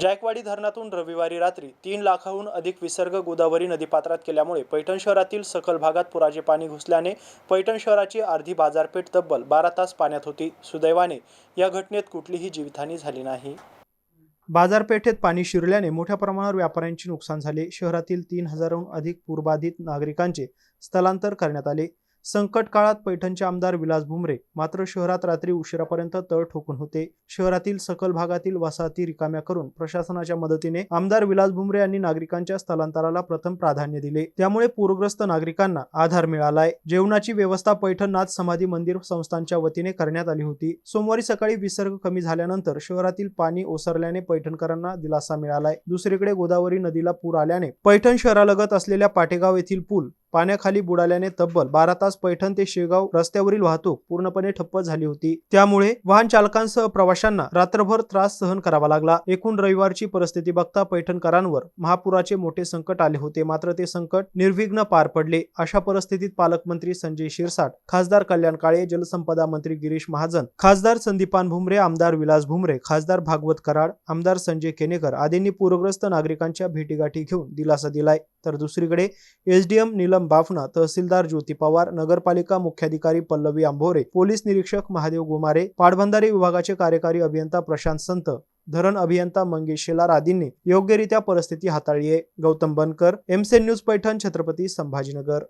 जायकवाडी धरणातून रविवारी रात्री तीन लाखाहून अधिक विसर्ग गोदावरी नदीपात्रात केल्यामुळे पैठण शहरातील सखल भागात पुराचे पाणी घुसल्याने पैठण शहराची अर्धी बाजारपेठ तब्बल बारा तास पाण्यात होती. सुदैवाने या घटनेत कुठलीही जीवितहानी झाली नाही. बाजारपेठेत पाणी शिरल्याने मोठ्या प्रमाणावर व्यापाऱ्यांचे नुकसान झाले. शहरातील तीन हजारहून अधिक पूरबाधित नागरिकांचे स्थलांतर करण्यात आले. संकट काळात पैठणचे आमदार विलास भुमरे मात्र शहरात रात्री उशिरापर्यंत तळ ठोकून होते. शहरातील सकल भागातील वसाहती रिकाम्या करून प्रशासनाच्या मदतीने आमदार विलास भुमरे यांनी नागरिकांच्या स्थलांतराला प्रथम प्राधान्य दिले. त्यामुळे पूरग्रस्त नागरिकांना आधार मिळालाय. जेवणाची व्यवस्था पैठण नाथ समाधी मंदिर संस्थांच्या वतीने करण्यात आली होती. सोमवारी सकाळी विसर्ग कमी झाल्यानंतर शहरातील पाणी ओसरल्याने पैठणकरांना दिलासा मिळालाय. दुसरीकडे गोदावरी नदीला पूर आल्याने पैठण शहरालगत असलेल्या पाटेगाव येथील पूल पाण्याखाली बुडाल्याने तब्बल बारा तास पैठण ते शेगाव रस्त्यावरील वाहतूक पूर्णपणे ठप्प झाली होती. त्यामुळे वाहन चालकांसह प्रवाशांना रात्रभर त्रास सहन करावा लागला. एकूण रविवारची परिस्थिती बघता पैठणकरांवर महापुराचे मोठे संकट आले होते. मात्र ते संकट निर्विघ्न पार पडले. अशा परिस्थितीत पालकमंत्री संजय शिरसाट खासदार कल्याण काळे जलसंपदा मंत्री गिरीश महाजन खासदार संदीपान भुमरे आमदार विलास भुमरे खासदार भागवत कराड आमदार संजय केनेकर आदींनी पूरग्रस्त नागरिकांच्या भेटीगाठी घेऊन दिलासा दिलाय. तर दुसरीकडे एसडीएम नीलम बाफना तहसीलदार ज्योती पवार नगरपालिका मुख्याधिकारी पल्लवी आंभोरे पोलीस निरीक्षक महादेव गुमारे पाटबंधारे विभागाचे कार्यकारी अभियंता प्रशांत संत धरण अभियंता मंगेश शेलार आदींनी योग्यरित्या परिस्थिती हाताळली आहे. गौतम बनकर एमसेन न्यूज पैठण छत्रपती संभाजीनगर.